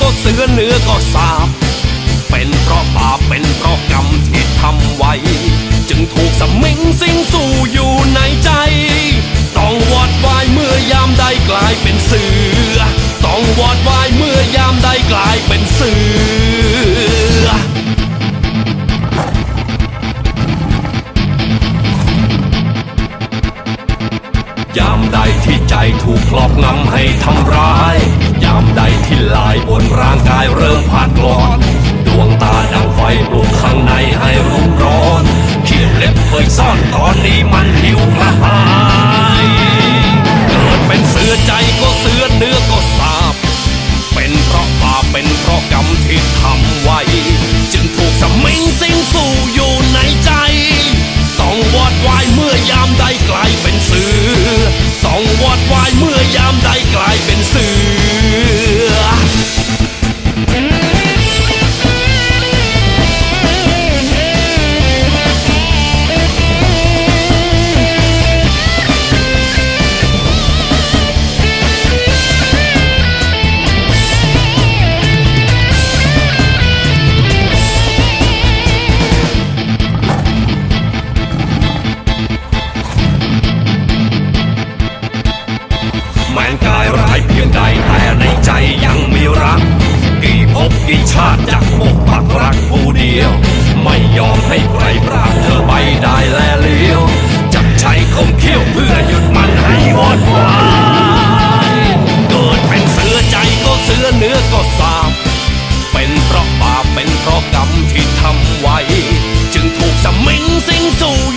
ก็เสือเนื้อก็สาบ เป็นเพราะบาปเป็นเพราะกรรมที่ทำไว้ จึงถูกสมิงสิงสู่อยู่ในใจ ต้องวอดวายเมื่อยามใดกลายเป็นเสือ ต้องวอดวายเมื่อยามใดกลายเป็นเสือยามใดที่ ถูกครอบงำให้ทำร้าย ยามใดที่ลายบนร่างกายเริ่มผาดกลอน ดวงตาดังไฟปลุกข้างในให้รุ่มร้อนเขียนเล็บเคยซ่อนตอนนี้มันหิวกระหาย ยอมให้ใครปรากเธอไปได้แลเลี้ยวจะใช้คมเขี้ยวเพื่อหยุดมันให้วอดวายเกิดเป็นเสือใจก็เสือเนื้อก็สาบเป็นเพราะบาปเป็นเพราะกรรมที่ทำไว้ จึงถูกสมิงสิงสู่